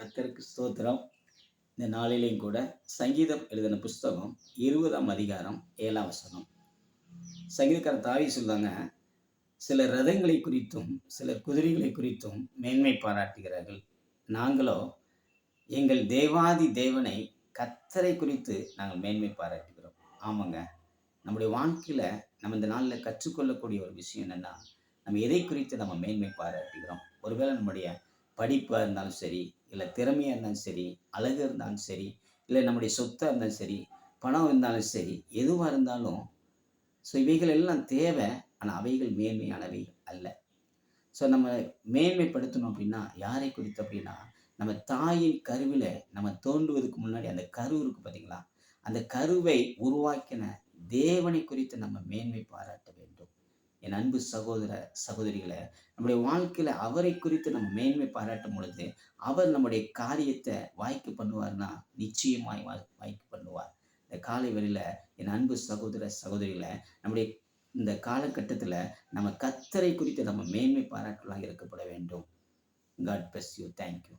கத்தருக்கு ஸ்தோத்திரம். இந்த நாளிலையும் கூட சங்கீதம் எழுதின புஸ்தகம் இருபதாம் அதிகாரம் ஏழாம் வசனம். சங்கீதக்காரன் தாவி சொல்லுவாங்க சில ரதங்களை குறித்தும் சில குதிரைகளை குறித்தும் மேன்மை பாராட்டுகிறார்கள். நாங்களோ எங்கள் தேவாதி தேவனை கத்தரை குறித்து நாங்கள் மேன்மை பாராட்டுகிறோம். ஆமாங்க. நம்முடைய வாழ்க்கையில் நம்ம இந்த நாளில் கற்றுக்கொள்ளக்கூடிய ஒரு விஷயம் என்னென்னா நம்ம எதை குறித்து நம்ம மேன்மை பாராட்டுகிறோம்? ஒருவேளை நம்முடைய படிப்பாக இருந்தாலும் சரி இல்லை திறமையாக இருந்தாலும் சரி அழகு இருந்தாலும் சரி இல்லை நம்முடைய சொத்தாக இருந்தாலும் சரி பணம் இருந்தாலும் சரி எதுவாக இருந்தாலும் ஸோ இவைகள் எல்லாம் தேவை ஆனால் அவைகள் மேன்மையானவை அல்ல. ஸோ நம்ம மேன்மைப்படுத்தணும் அப்படின்னா யாரை குறித்து அப்படின்னா நம்ம தாயின் கருவில் நம்ம தோன்றுவதற்கு முன்னாடி அந்த கரு இருக்குது பார்த்தீங்களா அந்த கருவை உருவாக்கின தேவனை குறித்து நம்ம மேன்மை பாராட்ட வேண்டும். என் அன்பு சகோதர சகோதரிகளை நம்முடைய வாழ்க்கையில் அவரை குறித்து நம்ம மேன்மை பாராட்டும் பொழுது அவர் நம்முடைய காரியத்தை வாய்க்கு பண்ணுவார்னா நிச்சயமாய் வாய்க்கு பண்ணுவார். இந்த காலை வழியில் என் அன்பு சகோதர சகோதரிகளை நம்முடைய இந்த காலகட்டத்தில் நம்ம கத்தரை குறித்து நம்ம மேன்மை பாராட்டலாம் இருக்கப்பட வேண்டும். God bless you thank you